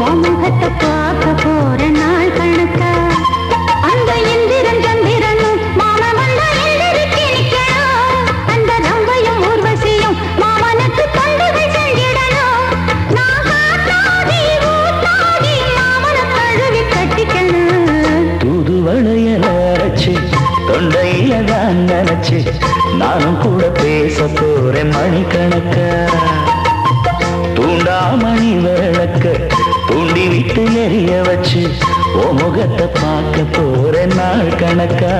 முகத்தை பார்க்க போற நாள் கணக்கா? அந்த இந்திரன் சந்திரனும் மாமன் அந்த ரம்பையும் ஊர்வசியும் மாமனுக்கு தொண்டுகள் செஞ்சிடணும். மாமனை கட்டிக்கணும். தொண்டையில தான் நினைச்சு நானும் கூட பேச போறேன் மணிக்கணக்கா. தூண்டாமணி விளக்க மூடி விட்டு எரிய வச்சு ஓ முகத்தை பார்க்க போற நாள் கணக்கா.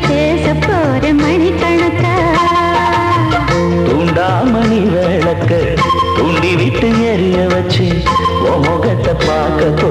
பேச போற மணிக்கணக்கா. தூண்டாமணி விளக்க தூண்டி விட்டு எரிய வச்சு உன் முகத்தை பார்க்க போ.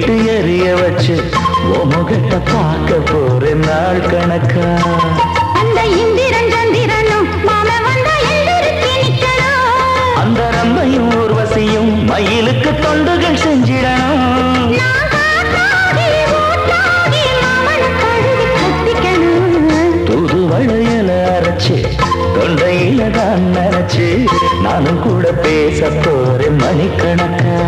விட்டு எரிய வச்சு உன் முகத்தை பார்க்க போறேன் நாள் கணக்கா? அந்த இந்திரன் சந்திரனும் அந்த ரம்மையும் ஊர்வசியும் மயிலுக்கு தொண்டுகள் செஞ்சிடணும். தூது வளையல அரைச்சு தொண்டையில தான் நினைச்சு நானும் கூட பேச போறேன் மணிக்கணக்கா.